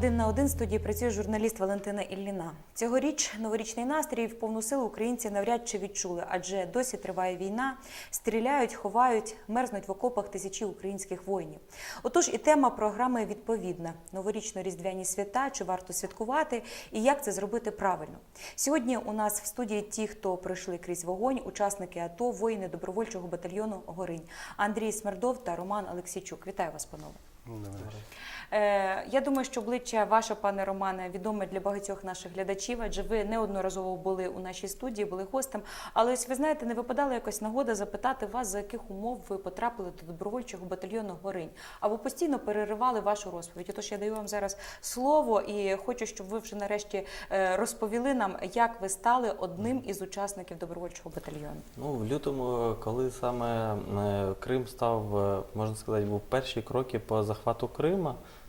Один на один. Студії працює журналіст Валентина Ілліна. Цьогоріч новорічний настрій в повну силу українці навряд чи відчули, адже досі триває війна, стріляють, ховають, мерзнуть в окопах тисячі українських воїнів. Отож, і тема програми відповідна: новорічно-різдвяні свята, чи варто святкувати, і як це зробити правильно. Сьогодні у нас в студії ті, хто пройшли крізь вогонь, учасники АТО, воїни добровольчого батальйону Горинь Андрій Смердов та Роман Алексійчук. Вітаю вас, панове. Е, Я думаю, що обличчя ваше, пане Романе, відоме для багатьох наших глядачів, адже ви неодноразово були у нашій студії, були гостем. Але ось ви знаєте, не випадала якась нагода запитати вас, за яких умов ви потрапили до добровольчого батальйону Горинь, або постійно переривали вашу розповідь. Отож, я даю вам зараз слово і хочу, щоб ви вже нарешті е, розповіли нам, як ви стали одним із учасників добровольчого батальйону. Ну, в лютому, коли саме е, Крим став, е, можна сказати, був перші кроки по захвату Крима, е,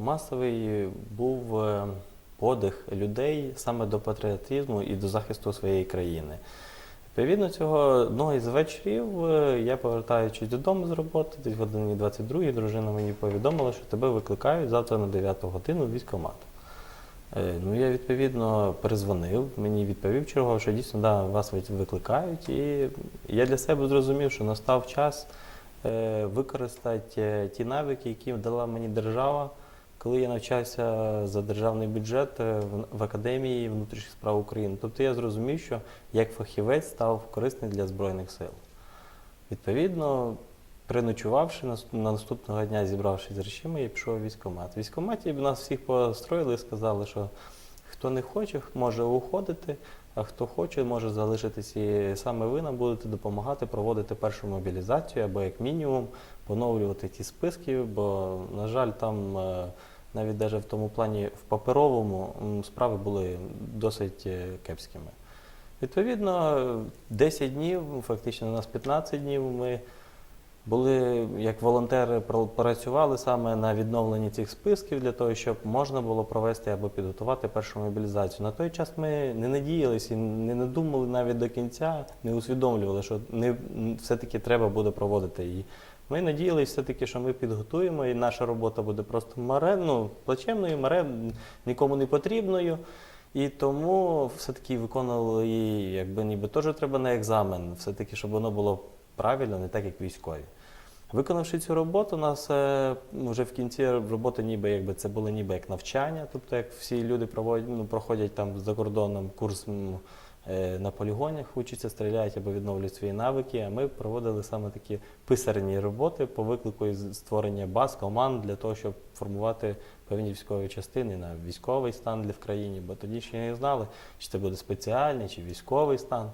масовий був е, подих людей саме до патріотизму і до захисту своєї країни. Відповідно цього, одного із вечорів е, я повертаючись додому з роботи, десь годині 22 дружина мені повідомила, що тебе викликають завтра на 9 годину в військкомат. Е, Ну, я відповідно перезвонив, мені відповів чергово, що дійсно да, вас викликають. І я для себе зрозумів, що настав час е, використати е, ті навики, які дала мені держава, коли я навчався за державний бюджет е, в, в Академії внутрішніх справ України. Тобто я зрозумів, що як фахівець став корисний для Збройних сил. Відповідно, Приночувавши на наступного дня, зібравшись з речами, я пішов у військкомат. В військкоматі нас всіх построїли і сказали, що хто не хоче, може уходити, а хто хоче, може залишитись І саме ви нам будете допомагати проводити першу мобілізацію або як мінімум поновлювати ті списки, бо, на жаль, там навіть навіть в тому плані в паперовому справи були досить е, кепськими. Відповідно, 10 днів, фактично у нас 15 днів ми були як волонтери пр- працювали саме на відновленні цих списків для того, щоб можна було провести або підготувати першу мобілізацію. На той час ми не надіялися і не надумали навіть до кінця, не усвідомлювали, що не все-таки треба буде проводити її. Ми надіялися все-таки, що ми підготуємо, і наша робота буде просто маре, ну, плачевною, маре, нікому не потрібною. І тому все-таки виконували її, якби ніби теж треба на екзамен, все-таки, щоб воно було правильно, не так, як військові. Виконавши цю роботу, у нас е, вже в кінці роботи ніби якби це було ніби як навчання, тобто як всі люди проводять, ну, проходять там за кордоном курс е, на полігонях, учаться, стріляють або відновлюють свої навики. А ми проводили саме такі писарні роботи по виклику із створення баз, команд для того, щоб формувати певні військові частини на військовий стан для в країні, бо тоді ще не знали, чи це буде спеціальний, чи військовий стан.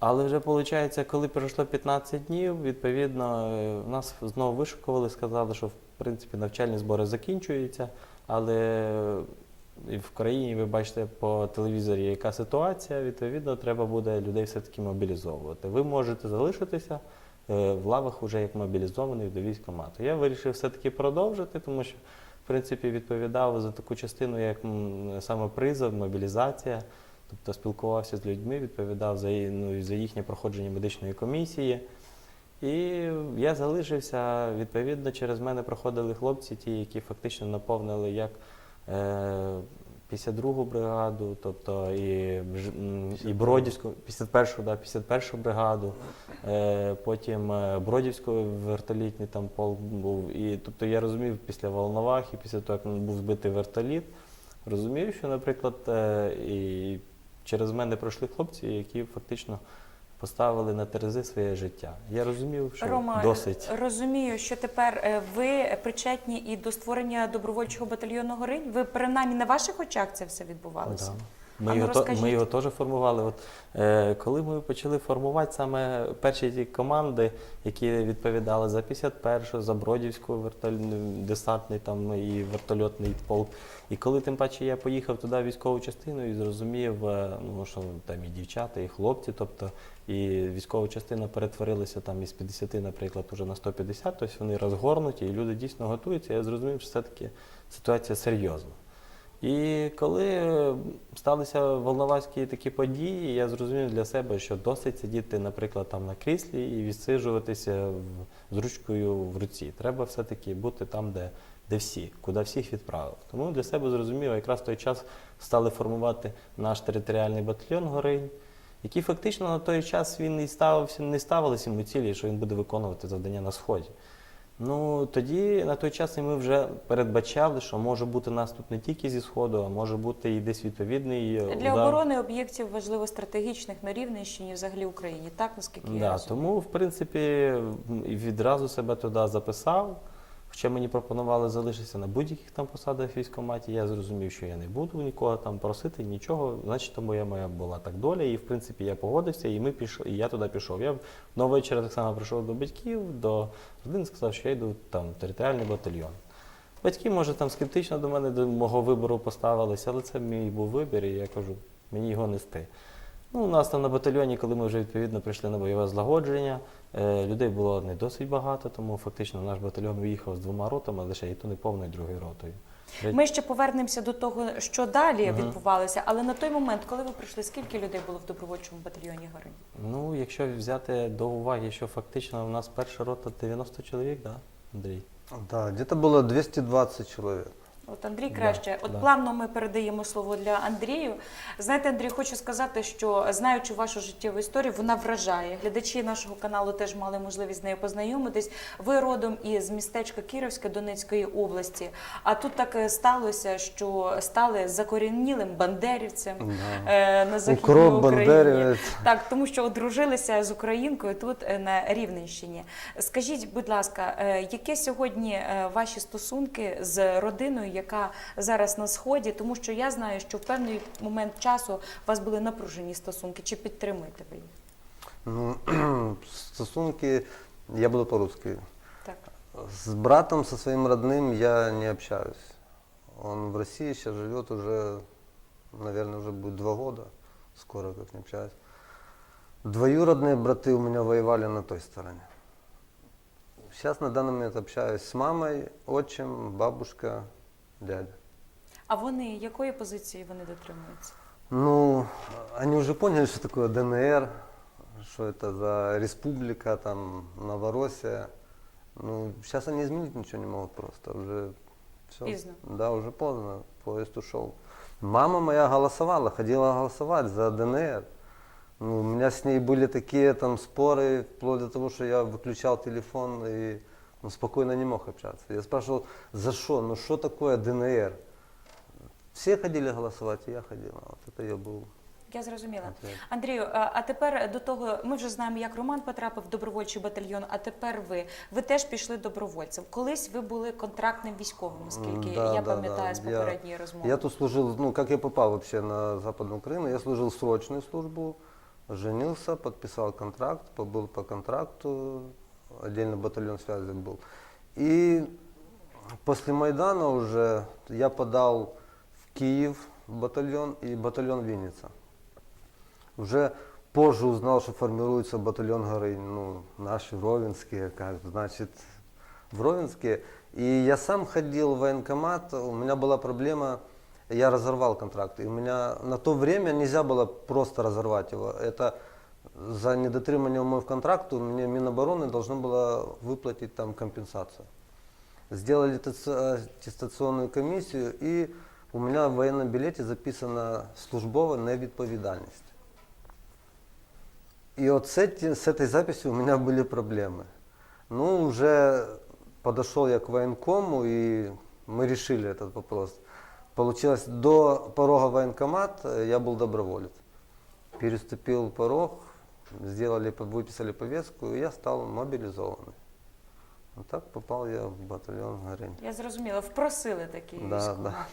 Але вже виходить, коли пройшло 15 днів, відповідно, е, нас знову вишукували, сказали, що в принципі навчальні збори закінчуються, але і в країні ви бачите по телевізорі, яка ситуація, відповідно, треба буде людей все-таки мобілізовувати. Ви можете залишитися е, в лавах уже як мобілізований до військкомату. Я вирішив все-таки продовжити, тому що в принципі відповідав за таку частину, як саме призов, мобілізація. Тобто спілкувався з людьми, відповідав за, ну, за їхнє проходження медичної комісії. І я залишився, відповідно, через мене проходили хлопці, ті, які фактично наповнили як е, 52-гу бригаду, тобто і, і Бродівську, 51-го, да, 51-го бригаду, е, потім е, Бродівську вертолітний там полк був. І, тобто я розумів після Волновах і після того, як був збитий вертоліт, розумів, що, наприклад, е, і через мене пройшли хлопці, які фактично поставили на терези своє життя. Я розумів, що Рома, досить. розумію, що тепер е, ви причетні і до створення добровольчого батальйону Горинь. Ви принаймні на ваших очах це все відбувалося. Да. Ми, ну, його, ми його теж формували. От, е, коли ми почали формувати саме перші ті команди, які відповідали за 51-шу, за Бродівську вертоль... десантний там, і вертольотний полк. І коли тим паче я поїхав туди військову частину і зрозумів, е, ну, що там і дівчата, і хлопці, тобто і військова частина перетворилася там із 50, наприклад, уже на 150, тобто вони розгорнуті, і люди дійсно готуються. Я зрозумів, що все-таки ситуація серйозна. І коли сталися волноваські такі події, я зрозумів для себе, що досить сидіти, наприклад, там на кріслі і відсиджуватися з ручкою в руці. Треба все-таки бути там, де де всі, куди всіх відправив. Тому для себе зрозуміло, якраз в той час стали формувати наш територіальний батальйон Горинь, який фактично на той час він і ставився, не ставилися йому цілі, що він буде виконувати завдання на сході. Ну тоді на той час і ми вже передбачали, що може бути наступ не тільки зі сходу, а може бути і десь відповідний е, Для удар. оборони об'єктів важливо стратегічних на Рівненщині, взагалі Україні, так наскільки я Да, розумію? тому, в принципі, відразу себе туди записав. Хоча мені пропонували залишитися на будь-яких там посадах в військкоматі, я зрозумів, що я не буду нікого там просити, нічого, значить, тому я моя була так доля. І в принципі я погодився, і ми пішли, і я туди пішов. Я на вечора так само прийшов до батьків, до родини, сказав, що я йду там в територіальний батальйон. Батьки, може, там скептично до мене до мого вибору поставилися, але це мій був вибір, і я кажу, мені його нести. Ну, у нас там на батальйоні, коли ми вже відповідно прийшли на бойове злагодження, е, людей було не досить багато, тому фактично наш батальйон виїхав з двома ротами, лише і то не повною другою ротою. Ми ще повернемося до того, що далі Мгм. відбувалося, але на той момент, коли ви прийшли, скільки людей було в добровольчому батальйоні Горинь? Ну, якщо взяти до уваги, що фактично у нас перша рота 90 чоловік, да, Андрій? Да, где-то было 220 человек. От Андрій Да, краще. От да. плавно ми передаємо слово для Андрію. Знаєте, Андрій, хочу сказати, що знаючи вашу життєву історію, вона вражає. Глядачі нашого каналу теж мали можливість з нею познайомитись. Ви родом із містечка Кіровське Донецької області. А тут так е, сталося, що стали закорінілим бандерівцем Да. е, на західній Укроп, Україні. бандерівець. Так, тому що одружилися з українкою тут е, на Рівненщині. Скажіть, будь ласка, яке сьогодні ваші стосунки з родиною, яка зараз на сході? Тому що я знаю, що в певний момент часу у вас були напружені стосунки. Чи підтримуєте ви їх? Ну, стосунки, я буду по-русски. Так. С братом, со своим родным я не общаюсь. Он в России сейчас живет уже, наверное, уже будет два года. Скоро как не общаюсь. Двоюродные браты у меня воевали на той стороне. Сейчас на данный момент общаюсь с мамой, отчим, бабушка, дядя. А вони якої позиції вони дотримуються? Ну, они уже поняли, что такое ДНР, что это за республика, там, Новороссия. Ну, сейчас они изменить ничего не могут просто, уже все. Поздно. Да, уже поздно, поезд ушел. Мама моя голосовала, ходила голосовать за ДНР. Ну, у меня с ней были такие там споры, вплоть до того, что я выключал телефон и ну, спокойно не мог общаться. Я спрашивал, за что, ну что такое ДНР? Все ходили голосовать, и я ходил. Вот это я был. Я зрозуміла. ответ. Андрію, а а тепер до того, ми вже знаємо, як Роман потрапив в добровольчий батальйон, а тепер ви. Ви теж пішли добровольцем. Колись ви були контрактним військовим, наскільки М, да, я да, пам'ятаю да. з Я- попередньої розмови. Я тут служил, ну, как я попал вообще на Западную Украину, я служил срочную службу, женился, подписал контракт, побыл по контракту, отдельно батальон связи был. И после Майдана уже я подал в Киев батальон и батальон Винница. Уже позже узнал, что формируется батальон Горынь, ну, наши Ровенские, как, значит, в Ровенске. И я сам ходил в военкомат, у меня была проблема, я разорвал контракт. И у меня на то время нельзя было просто разорвать его. Это за недотримание умов контракту мне Минобороны должно было выплатить там компенсацию. Сделали аттеста- аттестационную комиссию, и у меня в военном билете записано службова невідповідальність. И вот с, эти- с этой записью у меня были проблемы. Ну, уже подошел я к военкому, и мы решили этот вопрос. Получилось, до порога военкомат э, я был доброволец. Переступил порог, сделали, выписали повестку, и я стал мобілізований. Вот так попал я в батальон Горень. Я зрозуміла, впросили такі Да, військові. да.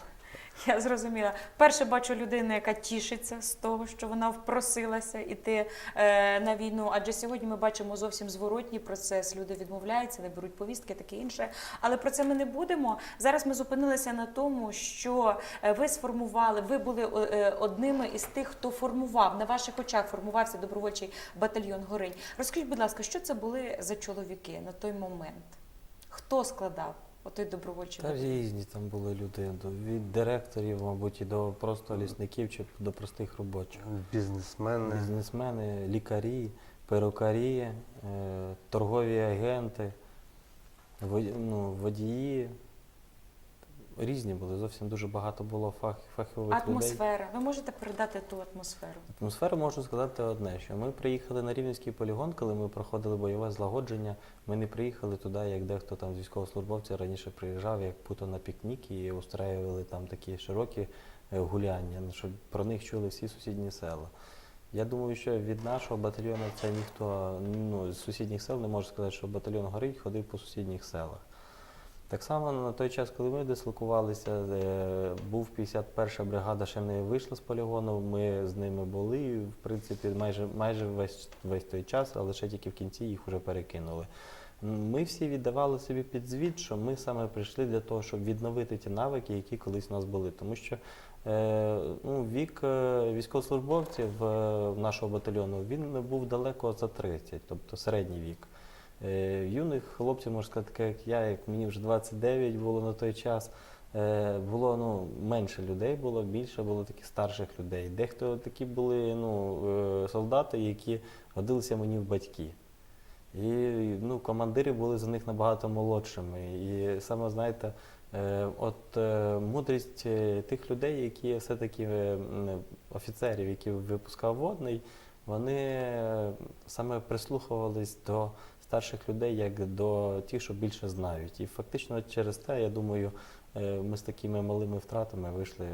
Я зрозуміла. Перше бачу людину, яка тішиться з того, що вона впросилася іти е, на війну. Адже сьогодні ми бачимо зовсім зворотній процес. Люди відмовляються, не беруть повістки, таке інше. Але про це ми не будемо. Зараз ми зупинилися на тому, що е, ви сформували, ви були е, одними із тих, хто формував на ваших очах формувався добровольчий батальйон Горинь. Розкажіть, будь ласка, що це були за чоловіки на той момент? Хто складав отой добровольчий Та батальйон? різні там були люди, до- від директорів, мабуть, і до просто лісників чи до простих робочих. Бізнесмени. Бізнесмени, лікарі, перукарі, е, торгові агенти, воді- ну, водії. Різні були. Зовсім дуже багато було фах, фахових людей. Атмосфера. Ви можете передати ту атмосферу? Атмосфера можу сказати одне, що ми приїхали на Рівненський полігон, коли ми проходили бойове злагодження. Ми не приїхали туди, як дехто там з військовослужбовців раніше приїжджав, як путо на пікнік і устраювали там такі широкі е, гуляння, ну, щоб про них чули всі сусідні села. Я думаю, що від нашого батальйону це ніхто ну, з сусідніх сел не може сказати, що батальйон горить, ходив по сусідніх селах. Так само на той час, коли ми дислокувалися, е, був 51-ша бригада, ще не вийшла з полігону. Ми з ними були, в принципі, майже, майже весь, весь той час, а лише тільки в кінці їх вже перекинули. Ми всі віддавали собі під звіт, що ми саме прийшли для того, щоб відновити ті навики, які колись у нас були. Тому що е, ну, вік е, військовослужбовців е, нашого батальйону він був далеко за 30, тобто середній вік. Е, Юних хлопців, можна сказати, таке, як я, як мені вже 29 було на той час. е, Було ну, менше людей, було більше було таких старших людей. Дехто такі були ну, е, солдати, які годилися мені в батьки. І ну, командири були за них набагато молодшими. І саме знаєте, от мудрість тих людей, які все-таки офіцерів, які випускав водний, вони саме прислухувались до старших людей як до тих, що більше знають. І фактично через те, я думаю, е, ми з такими малими втратами вийшли.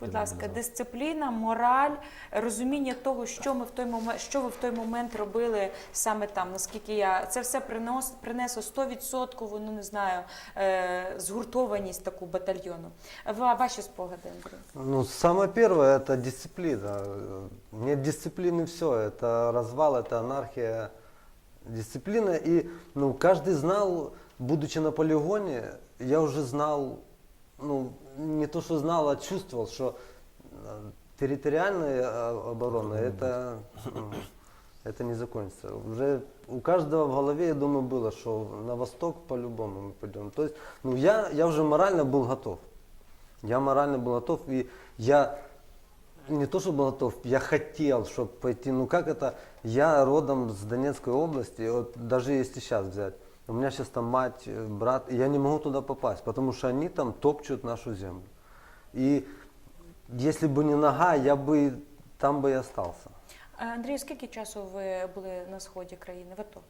Будь ласка, демобілізовані. дисципліна, мораль, розуміння того, що ми в той момент, що ви в той момент робили саме там. Наскільки я це все принос, принесло 100%, ну не знаю, е, згуртованість таку батальйону. Ва- Ваші спогади, Андрій? Ну, самое первое это дисциплина. Э, Нет дисциплины все, это развал, это анархия. Дисциплина и ну, каждый знал, будучи на полигоне, я уже знал, ну, не то что знал, а чувствовал, что э, территориальная э, оборона это, ну, это не закончится. Уже у каждого в голове, я думаю, было, что на восток по-любому мы пойдем. То есть, ну, я, я уже морально был готов. Я морально был готов, и я не то, что был готов, я хотел, чтобы пойти. Ну как это? Я родом с Донецкой области, вот даже если сейчас взять, у меня сейчас там мать, э, брат, и я не могу туда попасть, потому что они там топчут нашу землю. И если бы не нога, я бы там бы и остался. Е, Андрію, скільки часу ви були на сході країни? В АТО?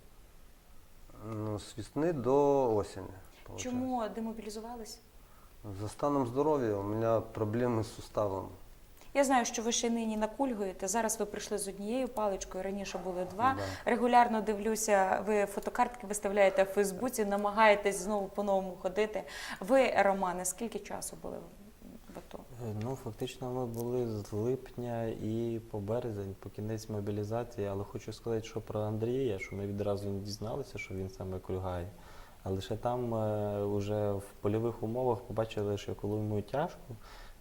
Ну, с весны до осени. получается. Чому демобілізувались? За станом здоровья у меня проблемы с суставом. Я знаю, що ви ще нині накульгуєте. Зараз ви прийшли з однією паличкою, раніше були два. Да. Регулярно дивлюся, ви фотокартки виставляєте в Фейсбуці, намагаєтесь знову по-новому ходити. Ви, Романе, скільки часу були в АТО? Е, Ну, фактично, ми були з липня і по березень, по кінець мобілізації, але хочу сказати, що про Андрія, що ми відразу не дізналися, що він саме кульгає. А лише там е, уже в польових умовах побачили, що коли йому тяжко,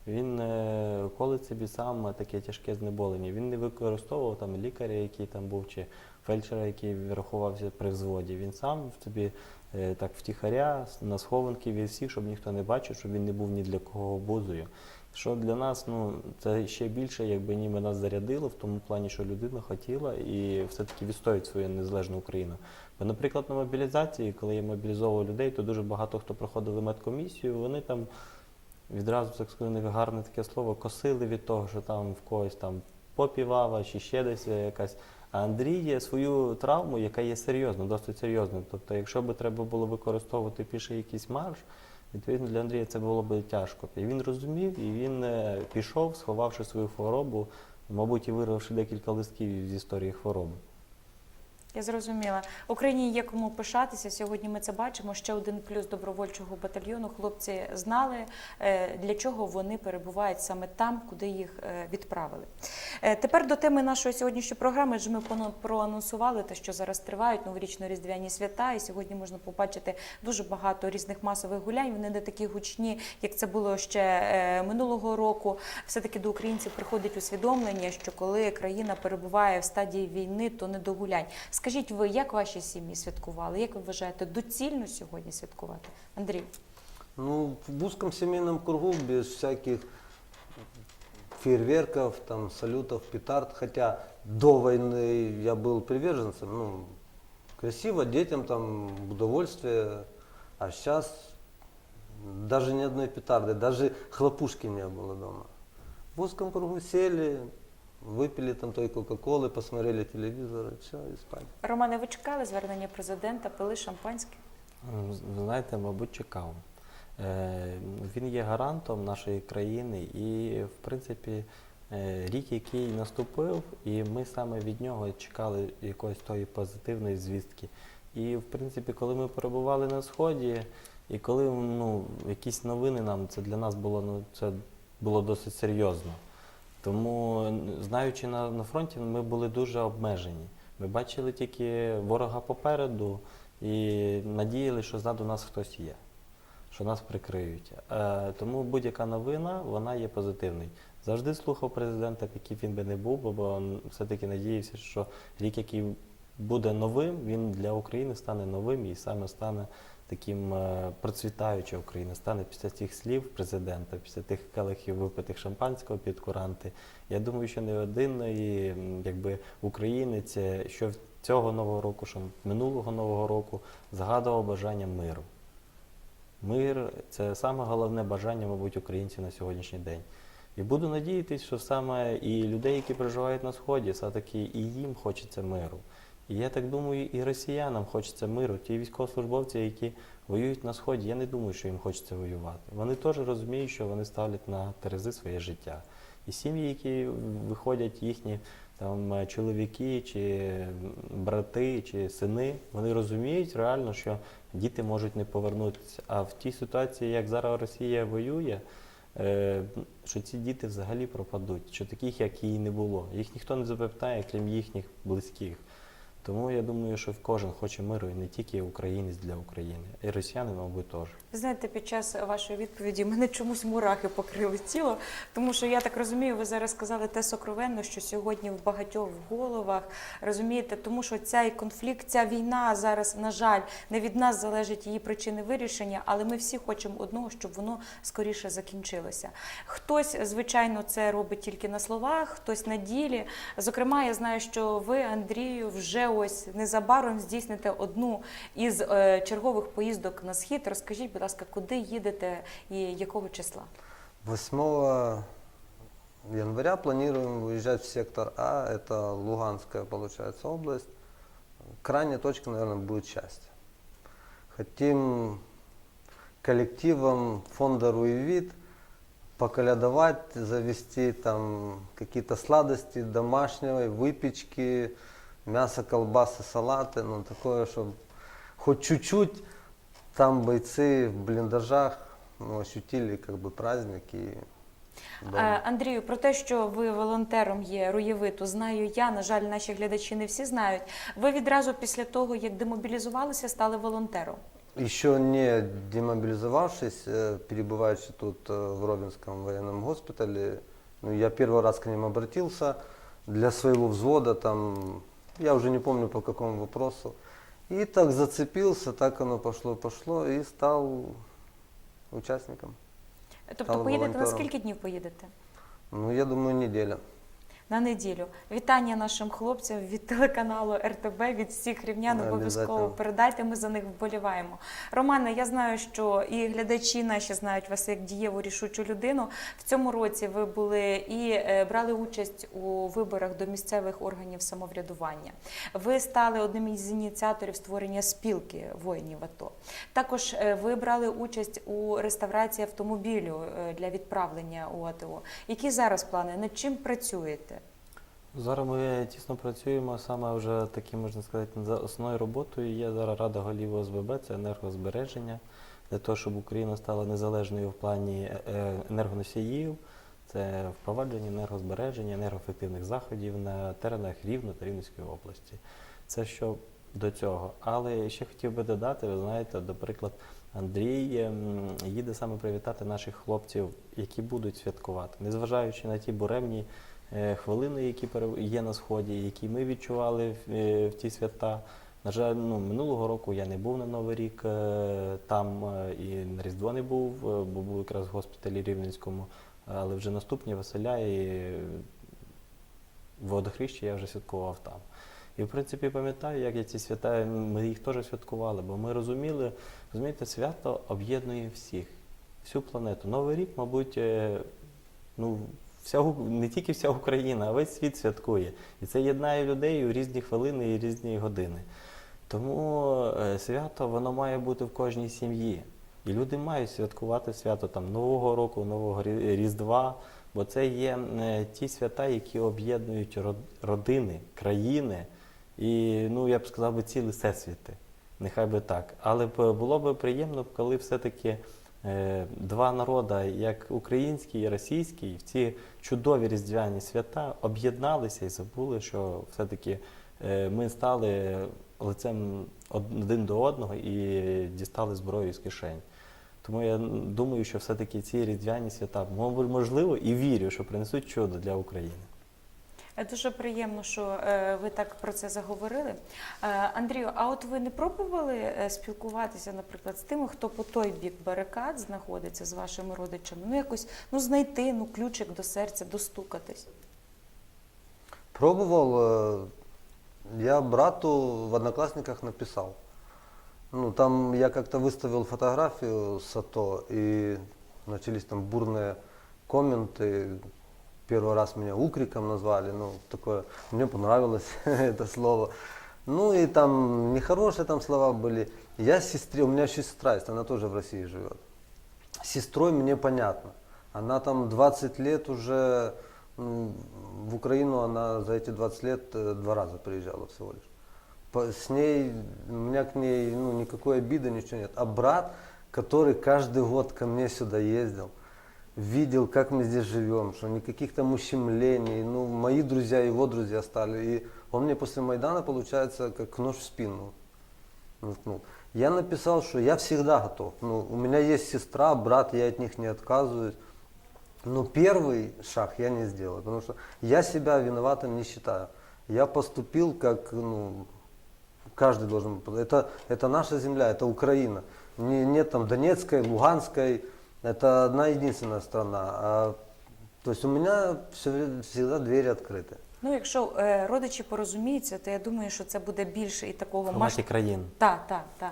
він е, колить собі сам таке тяжке знеболення. Він не використовував там лікаря, який там був, чи фельдшера, який рахувався при взводі. Він сам в собі е, так втіхаря на схованки від всіх, щоб ніхто не бачив, щоб він не був ні для кого обузою. Що для нас, ну це ще більше, якби ніби нас зарядило в тому плані, що людина хотіла і все-таки відстоїть свою незалежну Україну. Бо, наприклад, на мобілізації, коли я мобілізовував людей, то дуже багато хто проходили медкомісію, вони там відразу так сказати, гарне таке слово, косили від того, що там в когось там попівава чи ще десь якась. А Андрій є свою травму, яка є серйозна, досить серйозною. Тобто, якщо би треба було використовувати піше якийсь марш, відповідно для Андрія це було б тяжко. І він розумів, і він е, пішов, сховавши свою хворобу, мабуть, і вирвавши декілька листків з історії хвороби. Я зрозуміла. Україні є кому пишатися. Сьогодні ми це бачимо. Ще один плюс добровольчого батальйону. Хлопці знали, е, для чого вони перебувають саме там, куди їх е, відправили. Е, Тепер до теми нашої сьогоднішньої програми. Адже ми проанонсували те, що зараз тривають новорічно-різдвяні свята, і сьогодні можна побачити дуже багато різних масових гулянь. Вони не такі гучні, як це було ще минулого року. Все таки до українців приходить усвідомлення, що коли країна перебуває в стадії війни, то не до гулянь. Скажіть ви, як ваші сім'ї святкували? Як ви вважаєте, доцільно сьогодні святкувати? Андрій, Ну, в узком семейном кругу, без всяких фейерверков, там, салютов, петард. Хотя до войны я был приверженцем, ну, красиво, детям там удовольствие. А сейчас Даже ни одной петарды, даже хлопушки не было дома. В узком кругу сели, выпили там той Кока-Колы, посмотрели телевизор, и все, и спать. Романе, ви чекали звернення президента, пили шампанське? М, Ви знаєте, мабуть, чекав. Е, Він є гарантом нашої країни і, в принципі, е, рік, який наступив, і ми саме від нього чекали якоїсь тої позитивної звістки. І, в принципі, коли ми перебували на сході, і коли ну, якісь новини нам, це для нас було, ну, це було досить серйозно. Тому, знаючи на, на фронті, ми були дуже обмежені. Ми бачили тільки ворога попереду і надіяли, що ззаду нас хтось є, що нас прикриють. Е, тому будь-яка новина вона є позитивною. Завжди слухав президента, який він би не був, бо- все-таки надіявся, що рік, який буде новим, він для України стане новим і саме стане таким е, процвітаючою Україна, стане після цих слів президента, після тих келихів випитих шампанського під куранти. Я думаю, що не один і, якби українець, е, що цього нового року, що минулого нового року загадував бажання миру. Мир це саме головне бажання, мабуть, українців на сьогоднішній день. І буду надіятися, що саме і людей, які проживають на сході, все-таки і їм хочеться миру. І я так думаю, і росіянам хочеться миру. Ті військовослужбовці, які воюють на сході, я не думаю, що їм хочеться воювати. Вони теж розуміють, що вони ставлять на терези своє життя. І сім'ї, які виходять їхні там е, чоловіки, чи брати, чи сини, вони розуміють реально, що діти можуть не повернутися. А в тій ситуації, як зараз Росія воює, е, що ці діти взагалі пропадуть, що таких, як її не було. Їх ніхто не запитає, крім їхніх близьких. Тому я думаю, що кожен хоче миру і не тільки українець для України, і росіяни, мабуть, теж. Знаєте, під час вашої відповіді мене чомусь мурахи покрили тіло, тому що я так розумію, ви зараз сказали те сокровенно, що сьогодні в багатьох головах розумієте, тому що цей конфлікт, ця війна зараз, на жаль, не від нас залежить її причини вирішення, але ми всі хочемо одного, щоб воно скоріше закінчилося. Хтось, звичайно, це робить тільки на словах, хтось на ділі. Зокрема, я знаю, що ви, Андрію, вже ось незабаром здійсните одну із е, чергових поїздок на схід. Розкажіть, будь ласка, куди їдете і якого числа? 8 января планируем выезжать в сектор А, это Луганская, получается, область. Крайняя точка, наверное, будет счастье. Хотим коллективом фонда «Руевит» поколядовать, завести там какие-то сладости домашней, выпечки, мясо, колбасы, салаты, ну такое, чтобы хоть чуть-чуть там бойцы в блиндажах ну, ощутили как бы праздник и Е, дома. Андрію, про те, що ви волонтером є руєвиту, знаю я. На жаль, наші глядачі не всі знають. Ви відразу після того, як демобілізувалися, стали волонтером. Еще не демобилизовавшись, э, перебывающий тут э, в Робинском военном госпитале, ну, я первый раз к ним обратился для своего взвода, там, я уже не помню по какому вопросу. И так зацепился, так оно пошло-пошло и стал участником. Тобто Стали поїдете на волонтером. скільки днів поїдете? Ну, я думаю, неделя. На неділю. Вітання нашим хлопцям від телеканалу РТБ, від всіх рівнян обов'язково обов'язково. передайте. Ми за них вболіваємо. Романе, я знаю, що і глядачі наші знають вас як дієву рішучу людину. В цьому році ви були і е, брали участь у виборах до місцевих органів самоврядування. Ви стали одним із ініціаторів створення спілки воїнів АТО. Також е, ви брали участь у реставрації автомобілю е, для відправлення у АТО. Які зараз плани? Над чим працюєте? Зараз ми тісно працюємо саме вже таким, можна сказати, за основною роботою є зараз Рада голів ОСББ, це енергозбереження, для того, щоб Україна стала незалежною в плані е, е, енергоносіїв, це впровадження енергозбереження, енергоефективних заходів на теренах Рівно та Рівненської області. Це що до цього. Але ще хотів би додати, ви знаєте, до приклад, Андрій ем, їде саме привітати наших хлопців, які будуть святкувати, незважаючи на ті буремні хвилини, які є на сході, які ми відчували в, е, ті свята. На жаль, ну, минулого року я не був на Новий рік е, там е, і на Різдво не був, е, бо був якраз в госпіталі Рівненському. Але вже наступні Василя і е, я вже святкував там. І в принципі пам'ятаю, як я ці свята, ми їх теж святкували, бо ми розуміли, розумієте, свято об'єднує всіх. всю планету. Новий рік, мабуть, е, ну, вся, не тільки вся Україна, а весь світ святкує. І це єднає людей у різні хвилини і різні години. Тому е, свято воно має бути в кожній сім'ї. І люди мають святкувати свято там Нового року, Нового Різдва, бо це є е, ті свята, які об'єднують родини, країни і, ну, я б сказав, би, цілі всесвіти. Нехай би так. Але було б приємно, коли все-таки два народи, як український і російський, в ці чудові різдвяні свята об'єдналися і забули, що все-таки е, ми стали лицем один до одного і дістали зброю з кишень. Тому я думаю, що все-таки ці різдвяні свята можливо і вірю, що принесуть чудо для України. Е, Дуже приємно, що е, ви так про це заговорили. Е, Андрію, а от ви не пробували е, спілкуватися, наприклад, з тими, хто по той бік барикад знаходиться з вашими родичами? Ну якось ну знайти ну ключик до серця, достукатись. Пробовал, э, я брату в Одноклассниках написал. Ну, там я как-то выставил фотографию с АТО, и начались там бурные комменты. Первый раз меня укриком назвали, ну, такое, мне понравилось это слово. Ну, и там нехорошие там слова были. Я сестре, у меня сестра есть, она тоже в России живет. С сестрой мне понятно. Она там 20 лет уже, в Украину она за эти 20 лет э, два раза приезжала всего лишь. С ней, у меня к ней ну, никакой обиды, ничего нет. А брат, который каждый год ко мне сюда ездил, видел, как мы здесь живем, что никаких там ущемлений, ну, мои друзья, его друзья стали. И он мне после Майдана, получается, как нож в спину воткнул. Я написал, что я всегда готов. Ну, у меня есть сестра, брат, я от них не отказываюсь. Но первый шаг я не сделал, потому что я себя виноватым не считаю. Я поступил как, ну, каждый должен, это, это наша земля, это Украина. Не, нет там Донецкой, Луганской, это одна единственная страна. А, то есть у меня все, всегда двери открыты. Ну, якщо е, родичі порозуміються, то я думаю, що це буде більше і В такого форматі масштабу. країн. Так, так, так.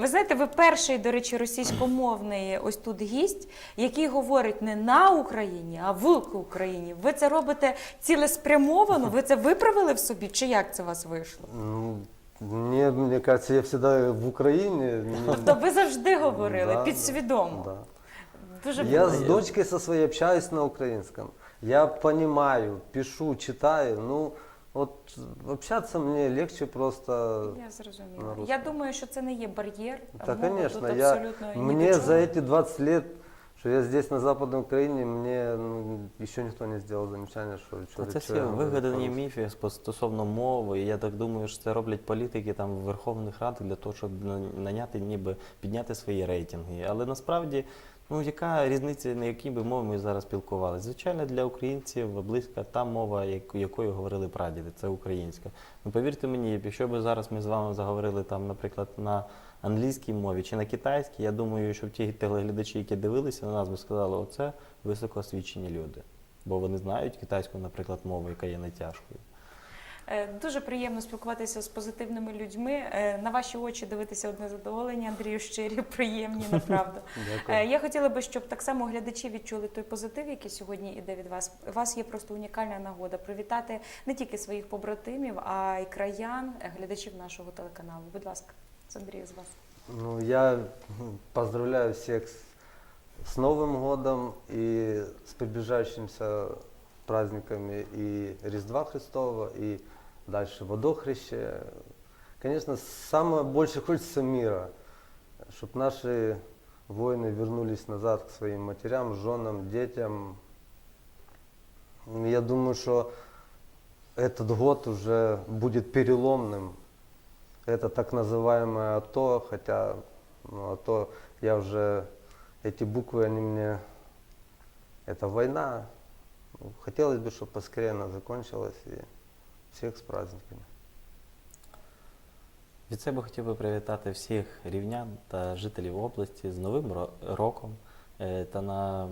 Ви знаєте, ви перший, до речі, російськомовний ось тут гість, який говорить не на Україні, а в Україні. Ви це робите цілеспрямовано? Ви це виправили в собі? Чи як це у вас вийшло? Ну, мне, мне кажется, я всегда в Украине. ну, Тобто ви завжди говорили да, підсвідомо. да. Дуже Я с приємно. дочкой со своей общаюсь на украинском. Я понимаю, пишу, читаю. Ну, вот общаться мне легче просто. Я зрозуміла. на русском. Я думаю, що це не є бар'єр. Да, Мова конечно, тут я, абсолютно ні мне до за эти 20 лет, что я здесь на Западной Украине, мне ну, еще никто не сделал замечания, что Та что Це всі вигадані міфи спо- стосовно мови. І я так думаю, що це роблять політики там в Верховних Радах для того, щоб на- наняти, ніби підняти свої рейтинги. Але насправді, ну яка різниця, на якій би мові ми зараз спілкувалися? Звичайно, для українців близька та мова, якою говорили прадіди, це українська. Ну повірте мені, якщо б зараз ми з вами заговорили там, наприклад, на англійській мові чи на китайській, я думаю, що ті телеглядачі, які дивилися на нас, би сказали, оце високоосвічені люди. Бо вони знають китайську, наприклад, мову, яка є найтяжкою. Е, Дуже приємно спілкуватися з позитивними людьми. Е, На ваші очі дивитися одне задоволення, Андрію, щирі, приємні, направду. Е, Я хотіла би, щоб так само глядачі відчули той позитив, який сьогодні іде від вас. У вас є просто унікальна нагода привітати не тільки своїх побратимів, а й краян, глядачів нашого телеканалу. Будь ласка, з Андрію, з вас. Ну, я поздравляю всех с, с Новым годом и с приближающимся праздниками и Різдва Христова, и дальше Водохреще. Конечно, самое больше хочется мира, чтобы наши воины вернулись назад к своим матерям, женам, детям. Я думаю, что этот год уже будет переломным это так называемое АТО, хотя ну, АТО я уже, эти буквы, они мне, это война. Хотелось бы, чтобы поскорее она закончилась и всех с праздниками. Від себе хотів би привітати всіх рівнян та жителів області з Новим роком е, та на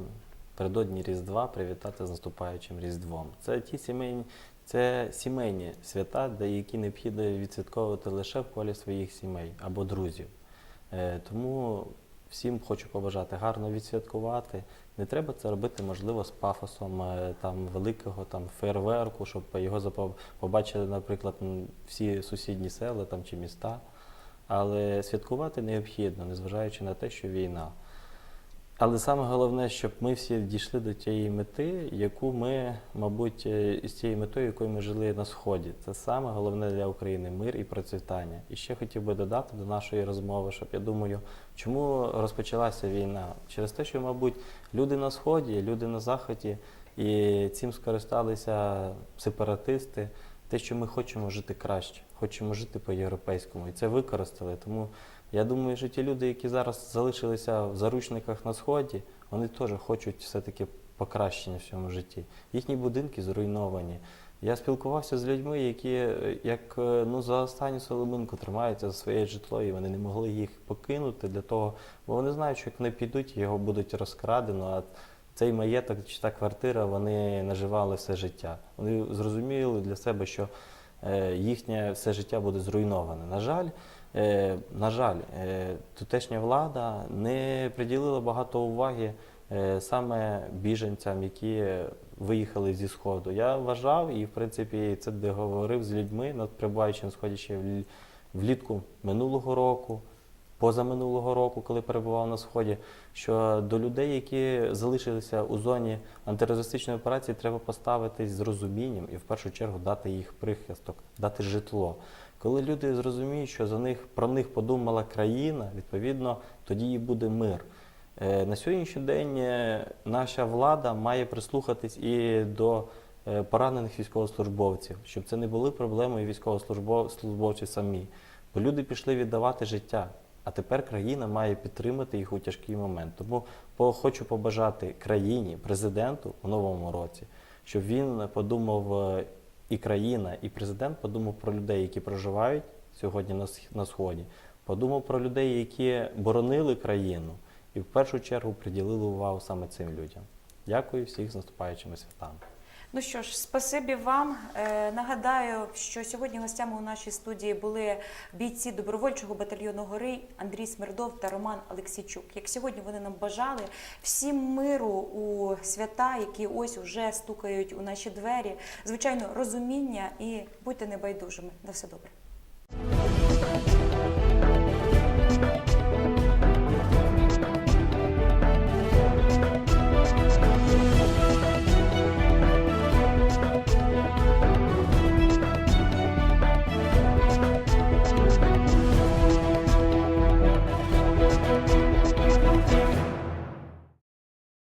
передодні Різдва привітати з наступаючим Різдвом. Це ті сімейні, це сімейні свята, де які необхідно відсвятковувати лише в колі своїх сімей або друзів. Е, Тому всім хочу побажати гарно відсвяткувати. Не треба це робити, можливо, з пафосом е, там великого там фейерверку, щоб його побачили, наприклад, всі сусідні села там чи міста. Але святкувати необхідно, незважаючи на те, що війна. Але саме головне, щоб ми всі дійшли до тієї мети, яку ми, мабуть, е, з тією метою, якою ми жили на сході. Це саме головне для України мир і процвітання. І ще хотів би додати до нашої розмови, щоб я думаю, чому розпочалася війна? Через те, що, мабуть, люди на сході, люди на заході, і цим скористалися сепаратисти. Те, що ми хочемо жити краще, хочемо жити по-європейському, і це використали. Тому я думаю, що ті люди, які зараз залишилися в заручниках на сході, вони теж хочуть все-таки покращення в цьому житті. Їхні будинки зруйновані. Я спілкувався з людьми, які е, як е, ну за останню соломинку тримаються за своє житло, і вони не могли їх покинути для того, бо вони знають, що як вони підуть, його будуть розкрадено. А цей маєток чи та квартира вони наживали все життя. Вони зрозуміли для себе, що е, їхнє все життя буде зруйноване. На жаль, на жаль, е, тутешня влада не приділила багато уваги е, саме біженцям, які виїхали зі сходу. Я вважав і, в принципі, це де говорив з людьми, над перебуваючи на сході ще влітку минулого року. Позаминулого року, коли перебував на сході, що до людей, які залишилися у зоні антитерористичної операції, треба поставитись з розумінням і в першу чергу дати їх прихисток, дати житло. Коли люди зрозуміють, що за них про них подумала країна, відповідно тоді і буде мир. Е, На сьогоднішній день е, наша влада має прислухатись і до е, поранених військовослужбовців, щоб це не були проблеми військовослужбовців самі. Бо люди пішли віддавати життя, а тепер країна має підтримати їх у тяжкий момент. Тому хочу побажати країні, президенту у новому році, щоб він подумав і країна, і президент подумав про людей, які проживають сьогодні на, на сході, подумав про людей, які боронили країну, і в першу чергу приділили увагу саме цим людям. Дякую всіх з наступаючими святами. Ну що ж, спасибі вам. Е, нагадаю, що сьогодні гостями у нашій студії були бійці добровольчого батальйону гори Андрій Смердов та Роман Олексійчук. Як сьогодні вони нам бажали всім миру у свята, які ось уже стукають у наші двері. Звичайно, розуміння і будьте небайдужими. На все добре.